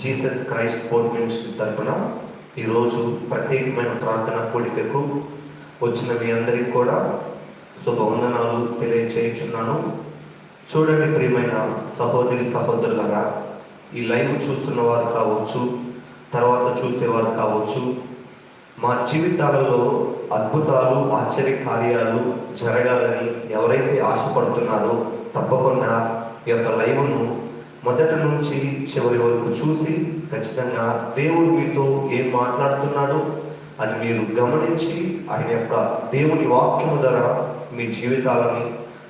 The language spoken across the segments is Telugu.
జీసస్ క్రైస్ట్ ఫోర్ మినిస్ట్రీ తరపున ఈరోజు ప్రత్యేకమైన ప్రార్థన కూడికకు వచ్చిన మీ అందరికీ కూడా శుభవందనాలు తెలియచేయుచున్నాను. చూడండి ప్రియమైన సహోదరి సహోదరులరా ఈ లైవ్ చూస్తున్న వారు కావచ్చు తర్వాత చూసేవారు కావచ్చు మా జీవితాలలో అద్భుతాలు ఆశ్చర్య కార్యాలు జరగాలని ఎవరైతే ఆశపడుతున్నారో తప్పకుండా ఈ యొక్క లైవ్ను మొదటి నుంచి చివరి వరకు చూసి ఖచ్చితంగా దేవుడు మీతో ఏం మాట్లాడుతున్నాడో అది మీరు గమనించి ఆయన యొక్క దేవుని వాక్యము ద్వారా మీ జీవితాలని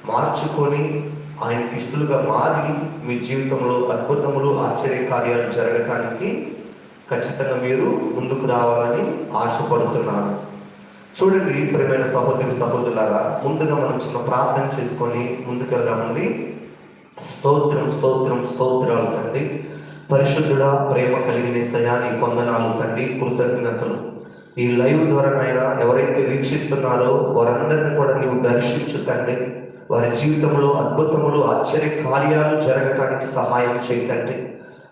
మార్చుకొని ఆయనకి ఇష్టలుగా మారి మీ జీవితంలో అద్భుతములు ఆశ్చర్య కార్యాలు జరగటానికి ఖచ్చితంగా మీరు ముందుకు రావాలని ఆశపడుతున్నాను. చూడండి ప్రియమైన సహోదరి సహోదరులారా ముందుగా మనం చిన్న ప్రార్థన చేసుకొని ముందుకు వెళ్దామండి స్తోత్రం స్తోత్రం స్తోత్రాలు తండ్రి పరిశుద్ధుడా ప్రేమ కలిగిన సయా కొందనాలు తండ్రి కృతజ్ఞతలు. ఈ లైవ్ ద్వారా నాయన ఎవరైతే వీక్షిస్తున్నారో వారందరిని కూడా నీవు దర్శించు తండ్రి. వారి జీవితంలో అద్భుతములు ఆశ్చర్య కార్యాలు జరగటానికి సహాయం చేయండి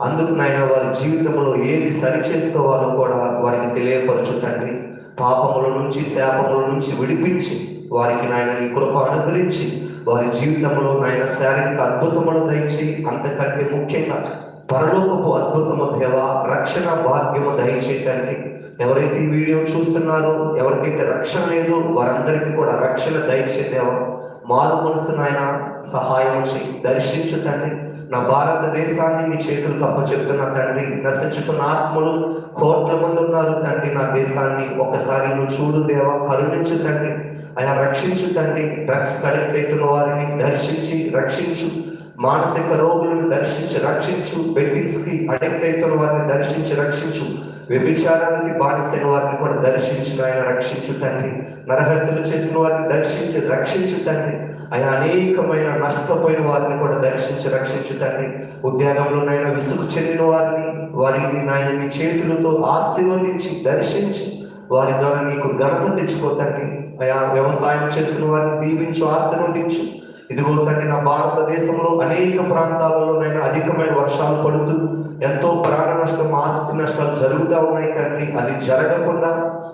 అందుకు నాయన వారి జీవితంలో ఏది సరి చేసుకోవాలో కూడా వారికి తెలియపరచు తండ్రి. పాపముల నుంచి శాపముల నుంచి విడిపించి వారికి నాయన నీ కృప అనుగ్రహించి వారి జీవితంలో నాయన శారీరక అద్భుతములు దయచి అంతకంటే ముఖ్యంగా పరలోకపు అద్భుతము దేవ రక్షణ భాగ్యము దయచేయండి ఎవరైతే వీడియో చూస్తున్నారో ఎవరికైతే రక్షణ లేదో వారందరికీ కూడా రక్షణ దయచే దేవ మారు మనసు నాయన సహాయం చేయి. దర్శించు తండ్రి నా భారతదేశాన్ని నీ చేతులకు అప్పచెప్తున్న తండ్రి నశించుతున్న ఆత్మలు కోట్ల మంది ఉన్నారు తండ్రి నా దేశాన్ని ఒక్కసారి నువ్వు చూడు దేవా కరుణించు తండ్రి. అయా రక్షించు తండ్రి డ్రగ్స్ కనెక్ట్ అవుతున్న వారిని దర్శించి రక్షించు. మానసిక రోగులను దర్శించి రక్షించు. బెట్టింగ్స్కి అడిక్ట్ అవుతున్న వారిని దర్శించి రక్షించు. వ్యభిచారానికి బానిసైన వారిని కూడా దర్శించు ఆయన రక్షించు తండ్రి. నరహత్యలు చేసిన వారిని దర్శించి రక్షించు తండ్రి. ఆయన అనేకమైన నష్టపోయిన వారిని కూడా దర్శించి రక్షించు తండ్రి. ఉద్యోగంలోనైనా విసుగు చెందిన వారిని వారిని నాయన మీ చేతులతో ఆశీర్వదించి దర్శించి వారి ద్వారా నీకు ఘనత తెచ్చుకోతండి అయా వ్యవసాయం చేస్తున్న వారిని దీవించు ఆశీర్వదించు. ఇదిగో తండ్రి నా భారతదేశంలో అనేక ప్రాంతాలలో నేను అధికమైన వర్షాలు పడుతూ ఎంతో ప్రాణ నష్టం ఆస్తి నష్టాలు జరుగుతూ ఉన్నాయి తండ్రి అది జరగకుండా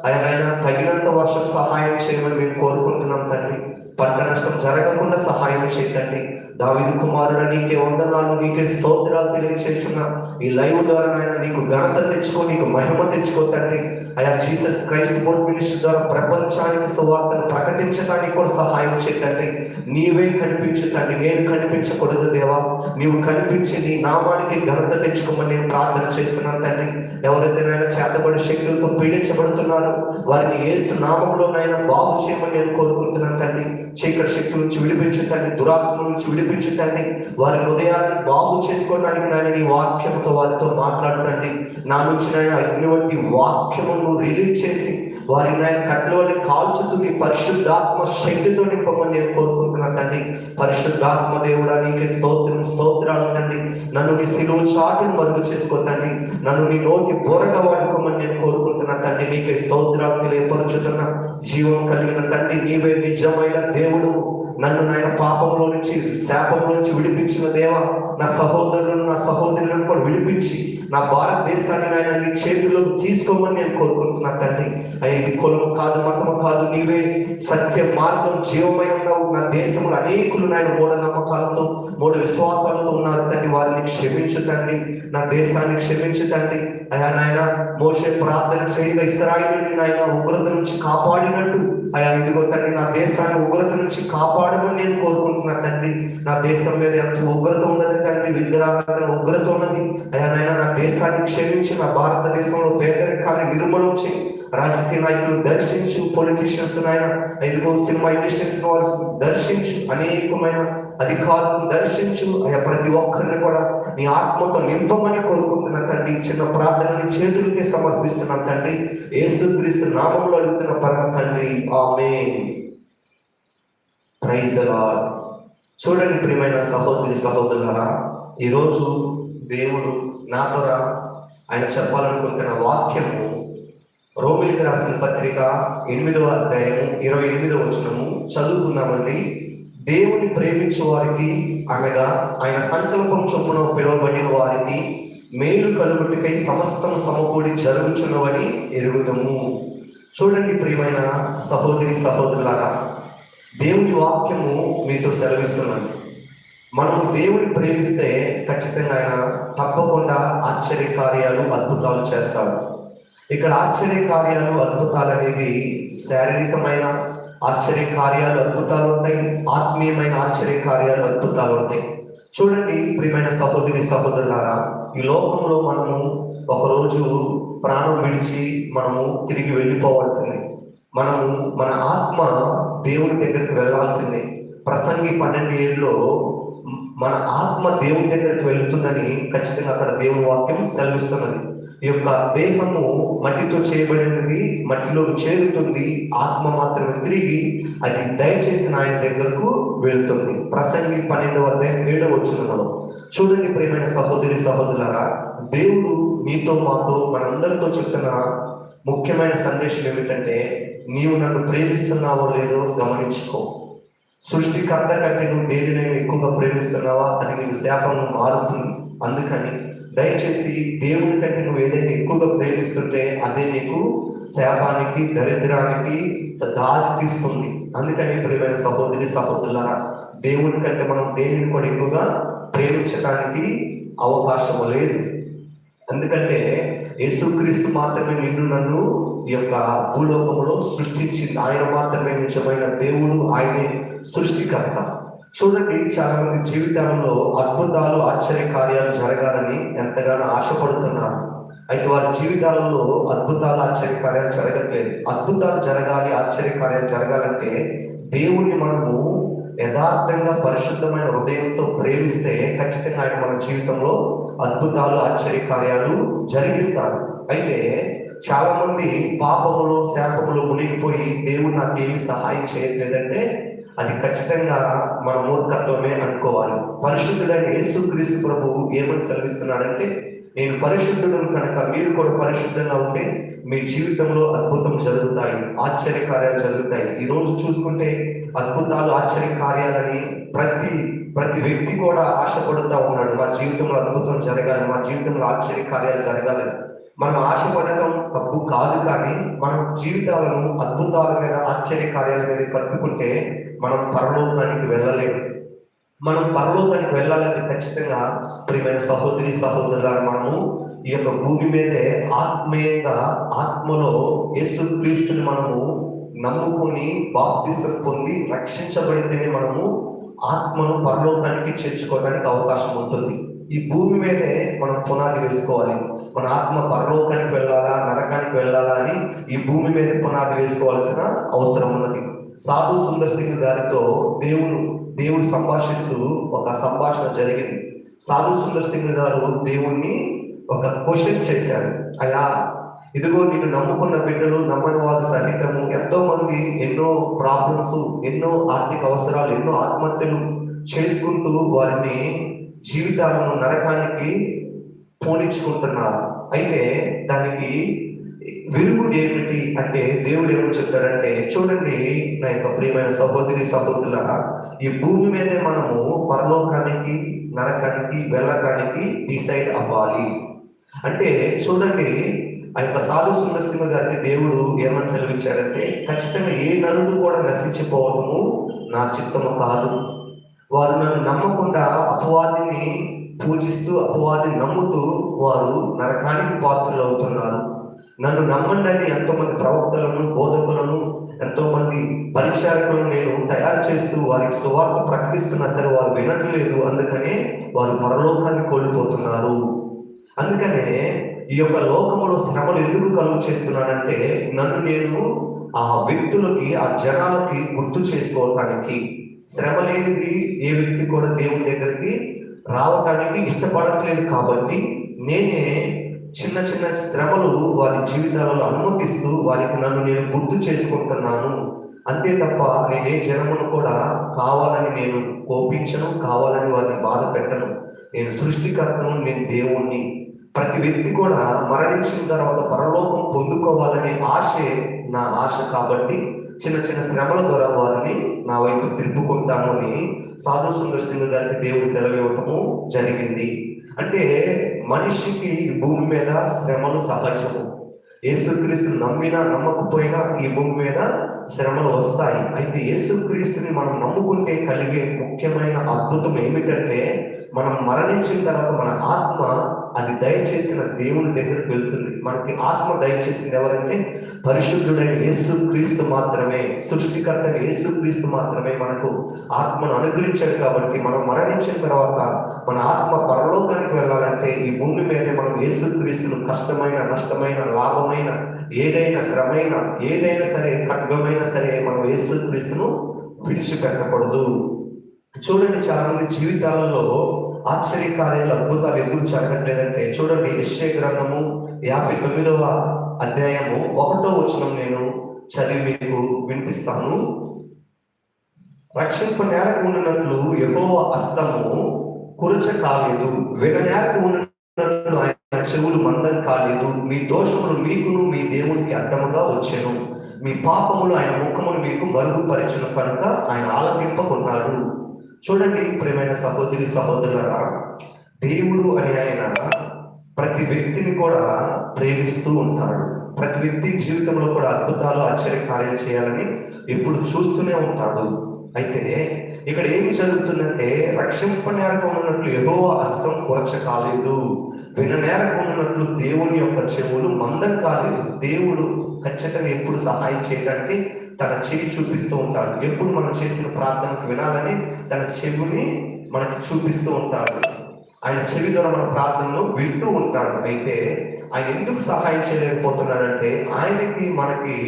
ఆయన తగినంత వర్షం సహాయం చేయమని మేము కోరుకుంటున్నాం తండ్రి. పంట నష్టం జరగకుండా సహాయం చేయండి దావిదు కుమారుడు నీకే వందనాలు నీకే స్తోత్రాలు తెలియచేస్తున్నా. ఈ లైవ్ ద్వారా నాయన నీకు ఘనత తెచ్చుకో నీకు మహిమ తెచ్చుకో తండ్రి. అయా జీసస్ క్రైస్ట్ బోర్డ్ మినిస్టర్ ద్వారా ప్రపంచానికి సువార్తను ప్రకటించడానికి కూడా సహాయం చేయండి నీవే కనిపించు తండ్రి. నేను కనిపించకూడదు దేవా. నీవు కనిపించి నీ నామానికి ఘనత తెచ్చుకోమని నేను ప్రార్థన చేస్తున్నాను తండ్రి. ఎవరైతే నాయన చేతబడి శక్తులతో పీడించబడుతున్నారు వారిని ఏస్తు నామంలో నాయన బాగు చేయమని నేను కోరుకుంటున్నాను తండ్రి. చీకటి శక్తి నుంచి విడిపించు తండ్రి. దురాత్మ నుంచి విడిపించు తండ్రి వారి హృదయాన్ని బాగు చేసుకోవడానికి నాయన నీ వాక్యముతో వారితో మాట్లాడుతండి. నా నుంచి నాయన అగ్నివంటి వాక్యమును రిలీజ్ చేసి వారి నాయన కట్ల కాల్చుతూ నీ పరిశుద్ధాత్మ శక్తితో నింపమని నేను కోరుకుంటున్నాను. తండ్రి పరిశుద్ధాత్మ దేవుడా నీకే స్తోత్రం స్తోత్రాలు తండ్రి. నన్ను నీ సిలువు చాటును మరుగు చేసుకోతండి నన్ను నీ నోటి బోరగా వాడుకోమని నేను కోరుకుంటున్నా తండ్రి. నీకే స్తోత్రాలు తెలియపరుచుతున్నా. జీవం కలిగిన తండ్రి నీవే నిజమైన దేవుడు. నన్ను నాయన పాపంలో నుంచి శాపంలో నుంచి విడిపించిన దేవా నా సహోదరులను నా సహోదరులను కూడా విడిపించి నా భారతదేశాన్ని నాయన నీ చేతిలో తీసుకోమని నేను కోరుకుంటున్నా తండ్రి. అయ్యా ఇది కులము కాదు మతము కాదు. నీవే సత్య మార్గం జీవమై ఉన్నావు. నా దేశంలో అనేకులు నాయన మూఢ నమ్మకాలతో మూఢ విశ్వాసాలతో ఉన్నారు తండ్రి వారిని క్షమించు తండ్రి నా దేశాన్ని క్షమించు తండ్రి అయా నాయన మోసే ప్రార్థన చేయగా ఇస్రాయిల్ని నాయన ఉగ్రత నుంచి కాపాడినట్టు. అయా ఇదిగో తండ్రి నా దేశాన్ని ఉగ్రత నుంచి కాపాడమని నేను కోరుకుంటున్నా తండ్రి. నా దేశం మీద ఎంత ఉగ్రత ఉన్నది తండ్రి? విగ్రహాల ఉగ్రత ఉన్నది. అయా నాయన నా దేశాన్ని క్షమించి నా భారతదేశంలో పేదరికాన్ని నిర్మూలం చేయి. రాజకీయ నాయకులు దర్శించి పొలిటీషియన్స్ నాయన. ఇదిగో సినిమా ఇండస్ట్రీస్ వారు దర్శించు అనేకమైన అధికారులను దర్శించు అయ్యా ప్రతి ఒక్కరిని కూడా నీ ఆత్మతో నింపమని కోరుకుంటున్న తండ్రి చిన్న ప్రార్థనని చేతులకే సమర్పిస్తున్న తండ్రి యేసుక్రీస్తు నామంలో అడుగుతున్న పరమ తండ్రి ఆమె ప్రైజ్ చూడండి ప్రియమైన సహోదరి సహోదరులరా ఈరోజు దేవుడు నా ద్వారా ఆయన చెప్పాలనుకుంటున్న వాక్యము రోమిలికి రాసిన పత్రిక ఎనిమిదవ అధ్యాయము ఇరవై ఎనిమిదవ వచనము చదువుకున్నామండి దేవుని ప్రేమించే వారికి అనగా ఆయన సంకల్పం చొప్పున పిలువబడిన వారికి మేలు కలుగుటికై సమస్తం సమకూడి జరుగుచున్నవని ఎరుగుదము. చూడండి ప్రియమైన సహోదరి సహోదరులారా దేవుని వాక్యము మీతో సెలవిస్తున్నాను మనం దేవుని ప్రేమిస్తే ఖచ్చితంగా ఆయన తప్పకుండా ఆశ్చర్య కార్యాలు అద్భుతాలు చేస్తాడు. ఇక్కడ ఆశ్చర్య కార్యాలు అద్భుతాలు అనేది శారీరకమైన ఆశ్చర్య కార్యాలు అద్భుతాలు ఉంటాయి. ఆత్మీయమైన ఆశ్చర్య కార్యాలు అద్భుతాలు ఉంటాయి. చూడండి ప్రియమైన సహోదరి సహోదరులారా ఈ లోకంలో మనము ఒకరోజు ప్రాణం విడిచి మనము తిరిగి వెళ్ళిపోవాల్సిందే. మనము మన ఆత్మ దేవుని దగ్గరికి వెళ్ళాల్సిందే. ప్రసంగి పన్నెండు ఏళ్ళలో మన ఆత్మ దేవుని దగ్గరికి వెళ్తుందని ఖచ్చితంగా అక్కడ దేవుని వాక్యం సెలవిస్తున్నది. ఈ యొక్క దేహము మట్టితో చేయబడినది మట్టిలో చేరుతుంది ఆత్మ మాత్రమే తిరిగి అది దయచేసి ఆయన దగ్గరకు వెళుతుంది. ప్రసంగి పన్నెండవ అధ్యాయం ఏడవ వచ్చినలో చూడండి ప్రేమైన సహోదరి సహోదరులారా దేవుడు మీతో మాతో మనందరితో చెప్తున్న ముఖ్యమైన సందేశం ఏమిటంటే నీవు నన్ను ప్రేమిస్తున్నావో లేదో గమనించుకో. సృష్టికర్త కంటే నువ్వు దేనినైనా ఎక్కువగా ప్రేమిస్తున్నావా? అది నీకు శాపంగా మారుతుంది. అందుకని దయచేసి దేవుని కంటే నువ్వు ఏదైనా ఎక్కువగా ప్రేమిస్తుంటే అదే నీకు శాపానికి దరిద్రానికి దారి తీసుకుంది అందుకని ప్రియమైన సహోదరి సహోదరులారా దేవుని కంటే మనం దేనిని కూడా ఎక్కువగా ప్రేమించడానికి అవకాశం లేదు. ఎందుకంటే యేసుక్రీస్తు మాత్రమే నిన్ను నన్ను ఈ యొక్క భూలోకంలో సృష్టించింది. ఆయన మాత్రమే నిజమైన దేవుడు ఆయనే సృష్టికర్త. చూడండి చాలా మంది జీవితాలలో అద్భుతాలు ఆశ్చర్య కార్యాలు జరగాలని ఎంతగానో ఆశపడుతున్నారు. అయితే వారి జీవితాలలో అద్భుతాలు ఆశ్చర్య కార్యాలు జరగట్లేదు. అద్భుతాలు జరగాలి ఆశ్చర్య కార్యాలు జరగాలంటే దేవుణ్ణి మనము యథార్థంగా పరిశుద్ధమైన హృదయంతో ప్రేమిస్తే ఖచ్చితంగా ఆయన మన జీవితంలో అద్భుతాలు ఆశ్చర్య కార్యాలు జరిగిస్తారు. అయితే చాలా మంది పాపములో శాపములో మునిగిపోయి దేవుడు నాకు ఏమి సహాయం చేయట్లేదంటే అది ఖచ్చితంగా మన మూర్ఖత్వమే అనుకోవాలి. పరిశుద్ధుడైన యేసుక్రీస్తు ప్రభువు ఏమని సెలవిస్తున్నాడంటే నేను పరిశుద్ధుడు కనుక మీరు కూడా పరిశుద్ధంగా ఉంటే మీ జీవితంలో అద్భుతం జరుగుతాయి ఆశ్చర్య కార్యాలు జరుగుతాయి ఈరోజు చూసుకుంటే అద్భుతాలు ఆశ్చర్య కార్యాలని ప్రతి ప్రతి వ్యక్తి కూడా ఆశపడుతూ ఉన్నాడు. మా జీవితంలో అద్భుతం జరగాలి మా జీవితంలో ఆశ్చర్య కార్యాలు జరగాలని. మనం ఆశపడటం తప్పు కాదు కానీ మనం జీవితాలను అద్భుతాల మీద ఆశ్చర్య కార్యాల మీద కట్టుకుంటే మనం పరలోకానికి వెళ్ళలేము. మనం పరలోకానికి వెళ్ళాలంటే ఖచ్చితంగా ప్రియమైన సహోదరి సహోదరులారా మనము ఈ యొక్క భూమి మీదే ఆత్మీయంగా ఆత్మలో యేసుక్రీస్తుని మనము నమ్ముకొని బాప్తిసం పొంది రక్షించబడితేనే మనము ఆత్మను పరలోకానికి చేర్చుకోవడానికి అవకాశం ఉంటుంది. ఈ భూమి మీదే మనం పునాది వేసుకోవాలి. మన ఆత్మ పరలోకానికి వెళ్ళాలా నరకానికి వెళ్ళాలా అని ఈ భూమి మీద పునాది వేసుకోవాల్సిన అవసరం ఉన్నది. సాధు సుందర్ సింగ్ గారితో దేవుడు దేవుడు సంభాషిస్తూ ఒక సంభాషణ జరిగింది. సాధు సుందర్ సింగ్ గారు దేవుణ్ణి ఒక క్వశ్చన్ చేశారు. అలా ఇదిగో నేను నమ్ముకున్న బిడ్డలు నమ్మని వారు సహితము ఎంతో మంది ఎన్నో ప్రాబ్లమ్స్ ఎన్నో ఆర్థిక అవసరాలు ఎన్నో ఆత్మహత్యలు చేసుకుంటూ వారిని జీవితాలను నరకానికి పోనించుకుంటున్నారు అయితే దానికి వెలుగు ఏమిటి అంటే దేవుడు ఏమని చెప్తాడంటే చూడండి నా యొక్క ప్రియమైన సహోదరి సహోదరులారా ఈ భూమి మీదే మనము పరలోకానికి నరకానికి వెళ్ళడానికి డిసైడ్ అవ్వాలి. అంటే చూడండి ఆ యొక్క సాధు సుందరసింహ గారికి దేవుడు ఏమని సెలవిచ్చాడంటే ఖచ్చితంగా ఏ నరుడు కూడా నశించిపోవడము నా చిత్తము కాదు. వారు నన్ను నమ్మకుండా అపవాదిని పూజిస్తూ అపవాదిని నమ్ముతూ వారు నరకానికి పాత్రలు అవుతున్నారు నన్ను నమ్మండి అని ఎంతో మంది ప్రవక్తలను బోధకులను ఎంతో మంది పరిచారకులను నేను తయారు చేస్తూ వారికి సువార్త ప్రకటిస్తున్నా సరే వారు వినట్లేదు. అందుకనే వారు పరలోకాన్ని కోల్పోతున్నారు. అందుకనే ఈ యొక్క లోకములో శ్రమలు ఎందుకు కలుగు చేస్తున్నానంటే నన్ను నేను ఆ వ్యక్తులకి ఆ జనాలకి గుర్తు చేసుకోవటానికి. శ్రమ లేనిది ఏ వ్యక్తి కూడా దేవుని దగ్గరికి రావటానికి ఇష్టపడట్లేదు కాబట్టి నేనే చిన్న చిన్న శ్రమలు వారి జీవితాలలో అనుమతిస్తూ వారికి నన్ను నేను గుర్తు చేసుకుంటున్నాను. అంతే తప్ప నేనే జనమును కూడా కావాలని నేను కోపించను కావాలని వారిని బాధ పెట్టను. నేను సృష్టికర్తను నేను దేవుణ్ణి. ప్రతి వ్యక్తి కూడా మరణించిన తర్వాత పరలోకం పొందుకోవాలనే ఆశే నా ఆశ కాబట్టి చిన్న చిన్న శ్రమల ద్వారా వారిని నా వైపు తిప్పుకుంటాను అని సాధు సుందర్ సింగ్ గారికి దేవుడు సెలవు ఇవ్వటము జరిగింది. అంటే మనిషికి భూమి మీద శ్రమలు సహజము యేసుక్రీస్తు నమ్మినా నమ్మకపోయినా ఈ భూమి మీద శ్రమలు వస్తాయి. అయితే యేసుక్రీస్తుని మనం నమ్ముకుంటే కలిగే ముఖ్యమైన అద్భుతం ఏమిటంటే మనం మరణించిన తర్వాత మన ఆత్మ అది దయచేసిన దేవుని దగ్గరికి వెళ్తుంది. మనకి ఆత్మ దయచేసింది ఎవరంటే పరిశుద్ధుడైన యేసు క్రీస్తు మాత్రమే. సృష్టికర్త యేసు క్రీస్తు మాత్రమే మనకు ఆత్మను అనుగ్రహించాడు కాబట్టి మనం మరణించిన తర్వాత మన ఆత్మ పరలోకానికి వెళ్ళాలంటే ఈ భూమి మీదే మనం యేసు క్రీస్తును కష్టమైన నష్టమైన లాభమైన ఏదైనా శ్రమైన ఏదైనా సరే ఖడ్గమైన సరే మనం యేసు క్రీస్తును విడిచిపెట్టకూడదు. చూడండి చాలా మంది జీవితాలలో ఆశ్చర్యకార్యాలు అద్భుతాలు ఎందుకు జరగట్లేదంటే చూడండి నిశ్చయ గ్రంథము యాభై తొమ్మిదవ అధ్యాయము ఒకటో వచనం నేను చదివి మీకు వినిపిస్తాను. రక్షింపు నేరకు ఉన్నట్లు యెహోవ హస్తము కురచ కాలేదు విన నేరకు ఉన్నట్లు ఆయన చెవులు మందం కాలేదు మీ దోషములు మీకును మీ దేవునికి అడ్డముగా వచ్చాను. మీ పాపములు ఆయన ముఖమును మీకు మరుగుపరిచిన కనుక ఆయన ఆలకింపకున్నాడు చూడండి ప్రేమైన సహోదరి సహోదరులరా దేవుడు అని ఆయన ప్రతి వ్యక్తిని కూడా ప్రేమిస్తూ ఉంటాడు. ప్రతి వ్యక్తి జీవితంలో కూడా అద్భుతాలు ఆశ్చర్య కార్యాలు చేయాలని ఎప్పుడు చూస్తూనే ఉంటాడు. అయితే ఇక్కడ ఏమి జరుగుతుందంటే రక్షింప నేరకం ఉన్నట్లు ఎగో హస్తం కొరచ కాలేదు. విన నేరకం ఉన్నట్లు దేవుని యొక్క చెవులు మందం కాలేదు. దేవుడు ఖచ్చితంగా ఎప్పుడు సహాయం చేయడానికి తన చెవి చూపిస్తూ ఉంటాడు. ఎప్పుడు మనం చేసిన ప్రార్థనకు వినాలని తన చెవిని మనకి చూపిస్తూ ఉంటాడు. ఆయన చెవి ద్వారా మన ప్రార్థనలు వింటూ ఉంటాడు. అయితే ఆయన ఎందుకు సహాయం చేయలేకపోతున్నాడంటే ఆయనకి మనకి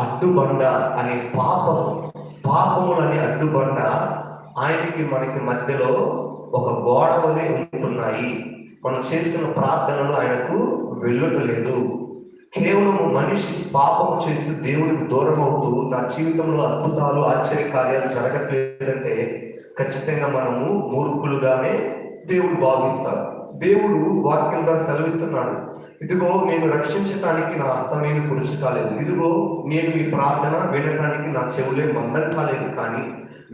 అడ్డుబండ అనే పాపం పాపములని అడ్డుబండ ఆయనకి మనకి మధ్యలో ఒక గోడ వలె ఉంటున్నాయి. మనం చేస్తున్న ప్రార్థనలు ఆయనకు వెళ్ళటలేదు కేవలం మనిషి పాపము చేస్తూ దేవునికి దూరం అవుతూ నా జీవితంలో అద్భుతాలు ఆశ్చర్య కార్యాలు జరగట్లేదంటే ఖచ్చితంగా మనము మూర్ఖులుగానే దేవుడు భావిస్తాడు. దేవుడు వాక్యం ద్వారా సెలవిస్తున్నాడు. ఇదిగో నేను రక్షించటానికి నా అస్తమైన పురుషు కాలేదు. ఇదిగో నేను మీ ప్రార్థన వినటానికి నా చెవులే మందం కాలేదు. కానీ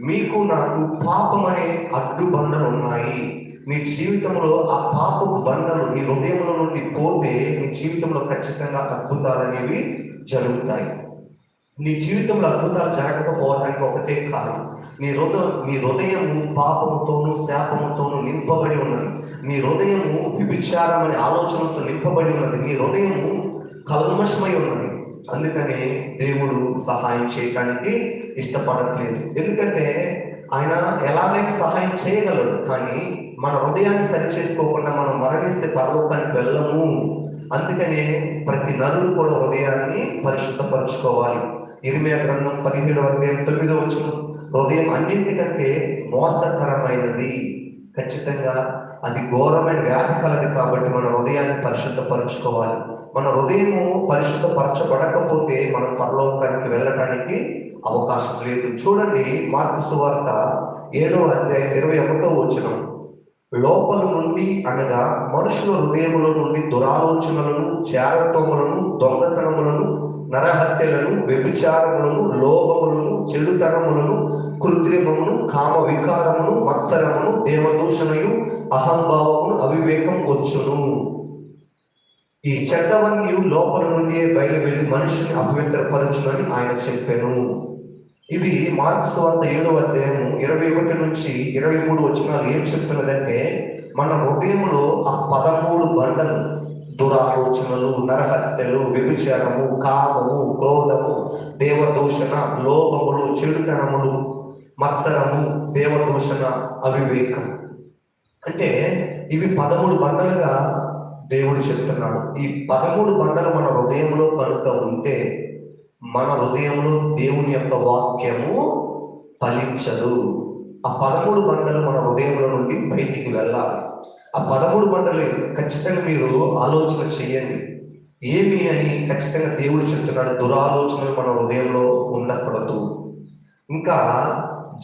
మీకు నాకు పాపం అనే అడ్డు బండలు ఉన్నాయి. నీ జీవితంలో ఆ పాపపు బండలు నీ హృదయంలో నుండి పోతే నీ జీవితంలో ఖచ్చితంగా అద్భుతాలు అనేవి జరుగుతాయి. నీ జీవితంలో అద్భుతాలు జరగకపోవడానికి ఒకటే కారణం. మీ హృదయ మీ హృదయము పాపముతోనూ శాపముతోనూ నింపబడి ఉన్నది. మీ హృదయము విభిచారం అనే ఆలోచనతో నింపబడి ఉన్నది. మీ హృదయము కల్మషమై ఉన్నది. అందుకని దేవుడు సహాయం చేయడానికి ఇష్టపడట్లేదు. ఎందుకంటే ఆయన ఎలాగైనా సహాయం చేయగలడు. కానీ మన హృదయాన్ని సరి చేసుకోకుండా మనం మరణిస్తే పరలోకానికి వెళ్ళము. అందుకనే ప్రతి నరుడు కూడా హృదయాన్ని పరిశుద్ధపరచుకోవాలి. ఇరవై గ్రంథం పదిహేడు అధ్యాయం తొమ్మిదో వచ్చిన హృదయం అన్నింటికంటే మోసకరమైనది. ఖచ్చితంగా అది ఘోరమైన వ్యాధి కలది కాబట్టి మన హృదయాన్ని పరిశుద్ధపరచుకోవాలి. మన హృదయము పరిశుద్ధపరచబడకపోతే మనం పరలోకానికి వెళ్ళడానికి అవకాశం లేదు. చూడండి మార్పు సువార్త ఏడో అధ్యాయం ఇరవై ఒకటో వచనం. లోపల నుండి అనగా మనుషుల హృదయముల నుండి దురాలోచనలను చారత్వములను దొంగతనములను నరహత్యలను వ్యభిచారములను లోభములను చెడుతనములను కృత్రిమమును కామ వికారమును మత్సరమును దేవదూషణయు అహంభావమును అవివేకం వచ్చును. ఈ చెడ్డవన్నీ లోపల నుండి బయలు వెళ్ళి మనుషుని అపవిత్రపరచునని ఆయన చెప్పాను. ఇవి మార్క్స్ వార్త ఏడవ అధ్యాయము ఇరవై ఒకటి నుంచి ఇరవై మూడు వచ్చినాలు ఏం చెప్తున్నదంటే మన హృదయంలో ఆ పదమూడు బండలు దురాలోచనలు నరహత్యలు వ్యభిచారము కామము క్రోధము దేవదూషణ లోపములు చెడుతనములు మత్సరము దేవదూషణ అవివేకం. అంటే ఇవి పదమూడు బండలుగా దేవుడు చెప్తున్నాడు. ఈ పదమూడు బండలు మన హృదయంలో కనుక ఉంటే మన హృదయంలో దేవుని యొక్క వాక్యము ఫలించదు. ఆ పదమూడు బండలు మన హృదయంలో నుండి బయటికి వెళ్ళాలి. ఆ పదమూడు బండలు ఖచ్చితంగా మీరు ఆలోచన చేయండి. ఏమి అని ఖచ్చితంగా దేవుడు చెప్తున్నాడు దురాలోచనలు మన హృదయంలో ఉండకూడదు. ఇంకా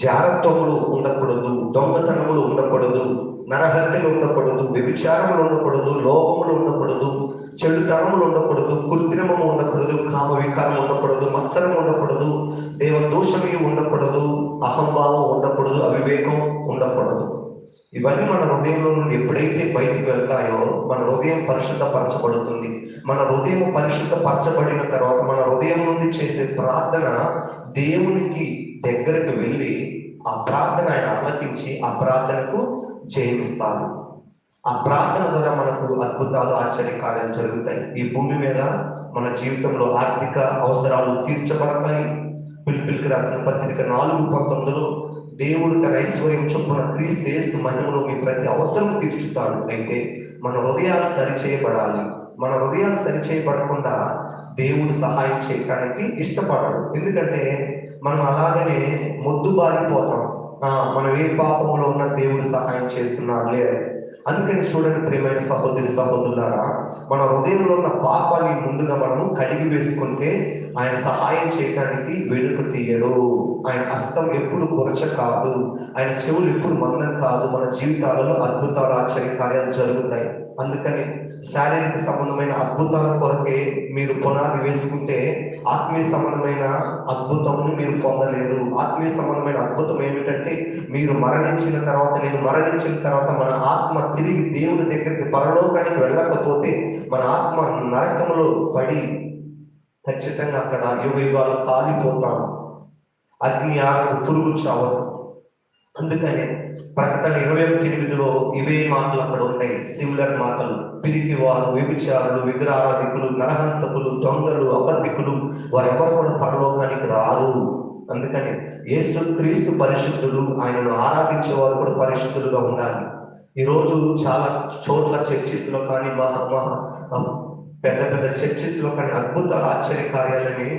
జారత్వములు ఉండకూడదు దొంగతనములు ఉండకూడదు. నరహత్యలు ఉండకూడదు వ్యభిచారములు ఉండకూడదు లోపములు ఉండకూడదు చెడుతనములు ఉండకూడదు కృత్రిమము ఉండకూడదు కామ వికారం ఉండకూడదు మత్సరం ఉండకూడదు దేవదోషము ఉండకూడదు అహంభావం ఉండకూడదు అవివేకం ఉండకూడదు. ఇవన్నీ మన హృదయంలో నుండి ఎప్పుడైతే బయటికి వెళ్తాయో మన హృదయం పరిశుద్ధపరచబడుతుంది. మన హృదయం పరిశుద్ధపరచబడిన తర్వాత మన హృదయం నుండి చేసే ప్రార్థన దేవునికి దగ్గరకు వెళ్ళి ఆ ప్రార్థన ఆయన ఆలకించి ఆ ప్రార్థనకు జయమిస్తాడు ఆ ప్రార్థన ద్వారా మనకు అద్భుతాలు ఆశ్చర్య కార్యాలు జరుగుతాయి. ఈ భూమి మీద మన జీవితంలో ఆర్థిక అవసరాలు తీర్చబడతాయి. పిలిపిలికి రాసిన పత్రిక నాలుగు పంతొమ్మిదిలో దేవుడు తన ఐశ్వర్యం చొప్పున క్రీస్తు మహిమలో మీ ప్రతి అవసరం తీర్చుతాడు. అయితే మన హృదయాలు సరిచేయబడాలి. మన హృదయాలు సరిచేయబడకుండా దేవుడు సహాయం చేయడానికి ఇష్టపడడు. ఎందుకంటే మనం అలాగనే మొద్దుబారిపోతాం. బారిపోతాం మనం ఏ పాపంలో ఉన్న దేవుడు సహాయం చేస్తున్నాడు లేదు అందుకని చూడండి ప్రేమైన సహోదరి సహోదరులారా మన హృదయంలో ఉన్న పాపాన్ని ముందుగా మనము కడిగి వేసుకుంటే ఆయన సహాయం చేయడానికి వెనుక తీయడు. ఆయన హస్తం ఎప్పుడు కొరచ కాదు. ఆయన చెవులు ఎప్పుడు మందం కాదు. మన జీవితాలలో అద్భుతాలు ఆశ్చర్య కార్యాలు జరుగుతాయి. అందుకని శారీరక సంబంధమైన అద్భుతాల కొరకే మీరు పునాది వేసుకుంటే ఆత్మీయ సంబంధమైన అద్భుతమును మీరు పొందలేరు. ఆత్మీయ సంబంధమైన అద్భుతం ఏమిటంటే మీరు మరణించిన తర్వాత నేను మరణించిన తర్వాత మన ఆత్మ తిరిగి దేవుని దగ్గరికి పరలోకానికి వెళ్ళకపోతే మన ఆత్మ నరకములో పడి ఖచ్చితంగా అక్కడ యుగ యుగాలు కాలిపోతాం అగ్ని ఆగదు పురుగు చావదు. అందుకనే ప్రకటన ఇరవై ఒకటి ఎనిమిదిలో ఇవే మాటలు అక్కడ ఉంటాయి సిమిలర్ మాటలు. పిరికి వారు వ్యభిచారులు విగ్రహారాధికులు నరహంతకులు దొంగలు అబద్ధికులు వారెవరు కూడా పరలోకానికి రారు. అందుకని యేసు క్రీస్తు పరిశుద్ధులు ఆయనను ఆరాధించే వారు కూడా పరిశుద్ధులుగా ఉండాలి. ఈరోజు చాలా చోట్ల చర్చిస్లో కానీ మహా మహా పెద్ద పెద్ద చర్చిస్లో కానీ అద్భుతాలు ఆశ్చర్య కార్యాలని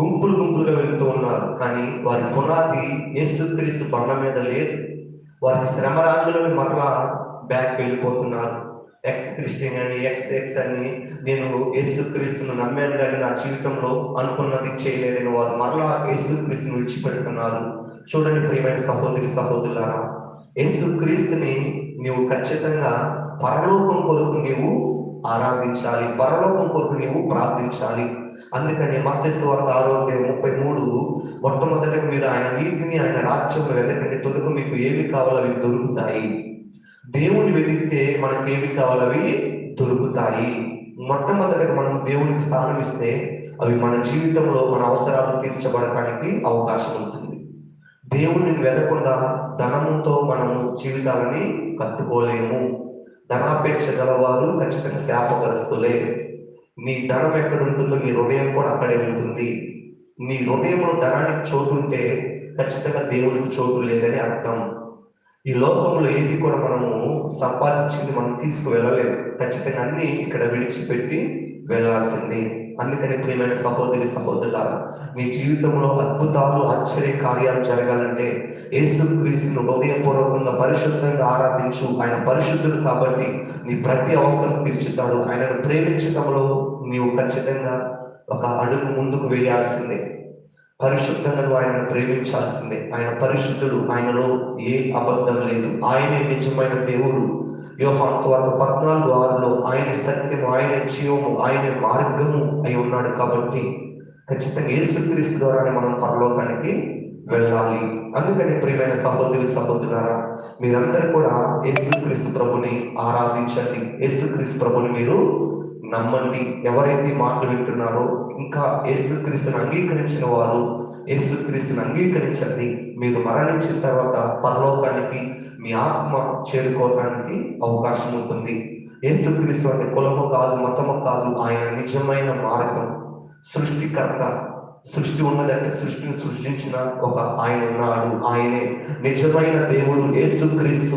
గుంపులు గుంపులుగా వెళ్తూ ఉన్నారు. కానీ వారి పునాది యేసుక్రీస్తు బండ మీద లేదు. వారికి శ్రమరాంగులను మరలా బ్యాక్ వెళ్ళిపోతున్నారు. ఎక్స్ క్రిస్టియన్ అని ఎక్స్ ఎక్స్ అని నేను యేసుక్రీస్తును నమ్మాను కానీ నా జీవితంలో అనుకున్నది చేయలేదని వారు మరలా యేసుక్రీస్తుని విడిచిపెడుతున్నారు. చూడండి ప్రియమైన సహోదరి సహోదరులారా యేసుక్రీస్తుని నీవు ఖచ్చితంగా పరలోకం కొరకు నీవు ఆరాధించాలి పరలోకం కొరకు నీవు ప్రార్థించాలి. అందుకని మత్స్య వార్త ఆరోగ్యం ముప్పై మూడు మొట్టమొదటిగా మీరు ఆయన నీతిని ఆయన రాజ్యం వెతకండి తొదకు మీకు ఏమి కావాలో అవి దొరుకుతాయి. దేవుని వెతికితే మనకి ఏమి కావాలో అవి దొరుకుతాయి. మొట్టమొదటిగా మనం దేవునికి స్థానం ఇస్తే అవి మన జీవితంలో మన అవసరాలు తీర్చబడటానికి అవకాశం ఉంటుంది. దేవుణ్ణి వెదకుండా ధనముతో మనము జీవితాలని కట్టుకోలేము. ధనాపేక్ష గలవారు ఖచ్చితంగా శాపగ్రస్తులే మీ ధనం ఎక్కడ ఉంటుందో మీ హృదయం కూడా అక్కడే ఉంటుంది. మీ హృదయంలో ధనానికి చోటు ఉంటే ఖచ్చితంగా దేవునికి చోటు లేదని అర్థం. ఈ లోకంలో ఏది కూడా మనము సంపాదించింది మనం తీసుకువెళ్ళలేము. ఖచ్చితంగా అన్ని ఇక్కడ విడిచిపెట్టి వెళ్ళాల్సిందే. అందుకని ప్రియమైన సహోదరి సహోదరులారా మీ జీవితంలో అద్భుతాలు ఆశ్చర్య కార్యాలు జరగాలంటే యేసుక్రీస్తును హృదయపూర్వకంగా పరిశుద్ధంగా ఆరాధించు. ఆయన పరిశుద్ధుడు కాబట్టి నీ ప్రతి అవసరం తీర్చుతాడు. ఆయనను ప్రేమించడంలో నీవు ఖచ్చితంగా ఒక అడుగు ముందుకు వేయాల్సిందే. పరిశుద్ధంగా ఆయనను ప్రేమించాల్సిందే. ఆయన పరిశుద్ధుడు. ఆయనలో ఏ అబద్ధం లేదు. ఆయనే నిజమైన దేవుడు. యోహాన్ స్వార్థ పద్నాలుగు ఆరులో ఆయన సత్యము ఆయన జీవము ఆయన మార్గము అయి ఉన్నాడు కాబట్టి ఖచ్చితంగా యేసుక్రీస్తు ద్వారానే మనం పరలోకానికి వెళ్ళాలి. అందుకని ప్రియమైన సహోదరి సహోదరులారా మీరందరూ కూడా యేసుక్రీస్తు ప్రభుని ఆరాధించండి. యేసుక్రీస్తు ప్రభుని మీరు నమ్మండి. ఎవరైతే మాటలు వింటున్నారో ఇంకా యేసుక్రీస్తుని అంగీకరించిన వారు యేసుక్రీస్తుని అంగీకరించండి. మీరు మరణించిన తర్వాత పరలోకానికి మీ ఆత్మ చేరుకోవడానికి అవకాశం ఉంటుంది. యేసుక్రీస్తు అంటే కులము కాదు మతము కాదు ఆయన నిజమైన మార్గం. సృష్టికర్త. సృష్టి ఉన్నదంటే సృష్టిని సృష్టించిన ఒక ఆయన ఉన్నాడు. ఆయనే నిజమైన దేవుడు యేసుక్రీస్తు.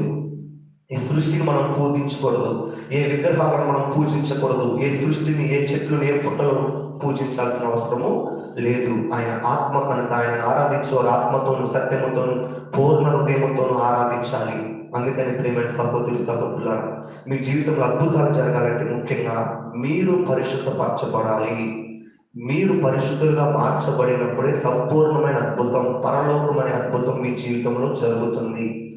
ఈ సృష్టిని మనం పూజించకూడదు. ఏ విగ్రహాలను మనం పూజించకూడదు. ఏ సృష్టిని ఏ చెట్లను ఏ పుట్టలను పూజించాల్సిన అవసరము లేదు. ఆయన ఆత్మ కనుక ఆయన ఆరాధించేవారు ఆత్మతోను సత్యముతోను పూర్ణ హృదయముతోను ఆరాధించాలి. అందుకని ప్రేమైన సహోదరి సహోదరుల మీ జీవితంలో అద్భుతాలు జరగాలంటే ముఖ్యంగా మీరు పరిశుద్ధపరచబడాలి. మీరు పరిశుద్ధులుగా మార్చబడినప్పుడే సంపూర్ణమైన అద్భుతం పరలోకమైన అద్భుతం మీ జీవితంలో జరుగుతుంది.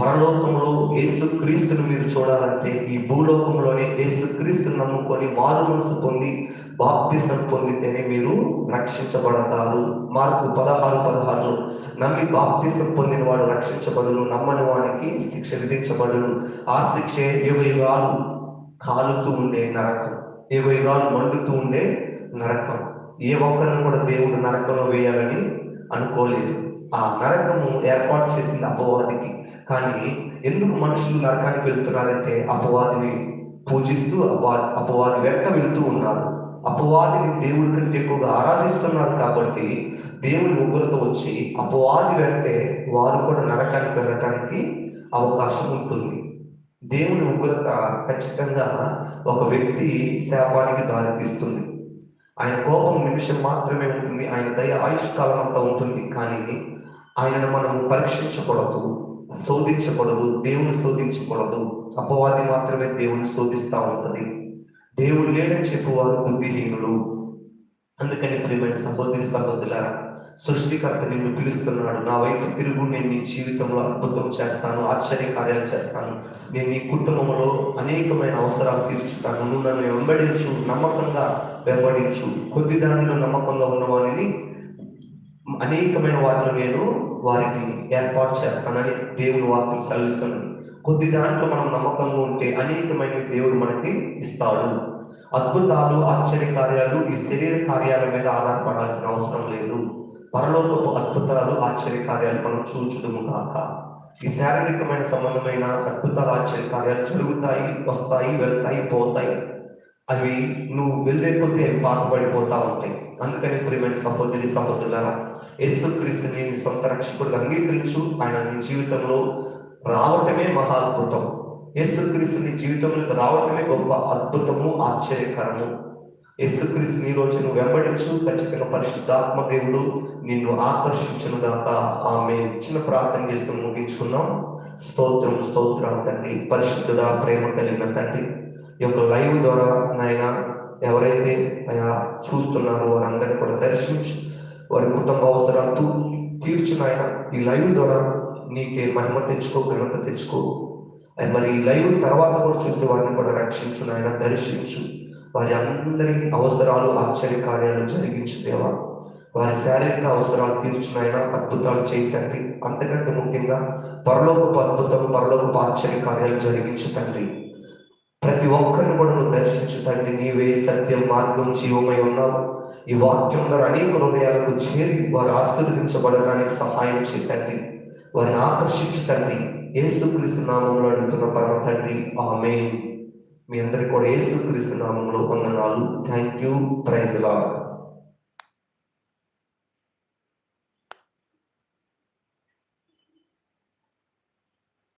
పరలోకంలో యేసుక్రీస్తును మీరు చూడాలంటే ఈ భూలోకంలోనే యేసుక్రీస్తును నమ్ముకొని మారు మనసు పొంది బాప్తిసం పొందితేనే మీరు రక్షించబడతారు. మార్పు పదహారు పదహారులో నమ్మి బాప్తిసం పొందిన వాడు రక్షించబడును నమ్మని వానికి శిక్ష విధించబడును. ఆ శిక్ష యుగాలు కాలుతూ ఉండే నరకం. యుగాలు మండుతూ ఉండే నరకం. ఏ ఒక్కరిని కూడా దేవుడు నరకంలో వేయాలని అనుకోలేదు. ఆ నరకము ఏర్పాటు చేసింది అపవాదికి. కానీ ఎందుకు మనుషులు నరకానికి వెళ్తున్నారంటే అపవాదిని పూజిస్తూ అపవాది అపవాది వెంట వెళుతూ ఉన్నారు. అపవాదిని దేవుడి కంటే ఎక్కువగా ఆరాధిస్తున్నారు కాబట్టి దేవుని ముగ్గురతో వచ్చి అపవాది వెంటే వారు కూడా నరకానికి వెళ్ళటానికి అవకాశం ఉంటుంది. దేవుని ఉగ్రత ఖచ్చితంగా ఒక వ్యక్తి శాపానికి దారితీస్తుంది ఆయన కోపం నిమిషం మాత్రమే ఉంటుంది. ఆయన దయ ఆయుష్కాలం అంతా ఉంటుంది. కానీ ఆయనను మనం పరీక్షించకూడదు శోధించకూడదు దేవుని శోధించకూడదు. అపవాది మాత్రమే దేవుని శోధిస్తూ ఉంటుంది. దేవుడు లేడని చెప్పువారు బుద్ధిహీనుడు అందుకని ప్రియమైన సహోదరి సహోదరులారా సృష్టికర్త నిన్ను పిలుస్తున్నాడు. నా వైపు తిరుగు నేను నీ జీవితంలో అద్భుతం చేస్తాను ఆశ్చర్య కార్యాలు చేస్తాను. నేను నీ కుటుంబంలో అనేకమైన అవసరాలు తీర్చుతాను. నువ్వు నన్ను వెంబడించు నమ్మకంగా వెంబడించు. కొద్ది దానిలో నమ్మకంగా ఉన్నవాడిని అనేకమైన వాటిలో నేను వారికి ఏర్పాటు చేస్తానని దేవుని వాక్యం సెలవిస్తున్నది. కొద్ది దాంట్లో మనం నమ్మకంగా ఉంటే అనేకమైన దేవుడు మనకి ఇస్తాడు. అద్భుతాలు ఆశ్చర్య కార్యాలు ఈ శరీర కార్యాల మీద ఆధారపడాల్సిన అవసరం లేదు. పరలోకపు అద్భుతాలు ఆశ్చర్య కార్యాలు మనం చూచుదుము కాక ఈ శారీరకమైన సంబంధమైన అద్భుతాలు ఆశ్చర్య కార్యాలు జరుగుతాయి వస్తాయి వెళ్తాయి పోతాయి. అవి నువ్వు వెళ్ళే కొద్దీ అవి పాతపడిపోతా ఉంటాయి. అందుకని ప్రియమైన సహోదరి సహోదరులారా యేసుక్రీస్తుని నీ సొంత రక్షకుడిగా అంగీకరించు. ఆయన నీ జీవితంలో రావటమే మహా అద్భుతం యేసుక్రీస్తు నీ జీవితంలోకి రావటమే గొప్ప అద్భుతము ఆశ్చర్యకరము. యేసుక్రీస్తు ఈ రోజు నువ్వు వెంబడించు. ఖచ్చితంగా పరిశుద్ధాత్మ దేవుడు నిన్ను ఆకర్షించను దాకా ఆమె చిన్న ప్రార్థన చేసుకుని ముగించుకుందాం. స్తోత్రం స్తోత్రం తండ్రి. పరిశుద్ధుడ ప్రేమ కలిగిన తండ్రి. ఈ యొక్క లైవ్ ద్వారా నాయన ఎవరైతే అయా చూస్తున్నారో వారందరినీ కూడా దర్శించు. వారి కుటుంబ అవసరాలు తూ- ఈ లైవ్ ద్వారా నీకే మహిమ తెచ్చుకో ఘనత తెచ్చుకో. అండ్ మరి ఈ లైవ్ తర్వాత కూడా చూసి వారిని కూడా రక్షించు నాయన దర్శించు. వారి అందరి అవసరాలు ఆశ్చర్య కార్యాలు జరిగించు దేవా. వారి శారీరక అవసరాలు తీర్చునైన అద్భుతాలు చేయతండి అంతకంటే ముఖ్యంగా పరలోకపు అద్భుతం పరలోకపు ఆశ్చర్య కార్యాలు జరిగించు తండ్రి. ప్రతి ఒక్కరిని కూడా నువ్వు దర్శించు తండ్రి. నీవే సత్యం మార్గం జీవమై ఉన్నావు. ఈ వాక్యం ద్వారా అనేక హృదయాలకు చేరి వారు ఆశీర్వదించబడటానికి సహాయం చేయండి వారిని ఆకర్షించకండి ఏసుక్రీస్తు నామంలో అడుగుతున్న పరమ తండ్రి. ఆమె మీ అందరికి కూడా ఏసుక్రీస్తు నామంలో వందనాలు. Thank you praise lord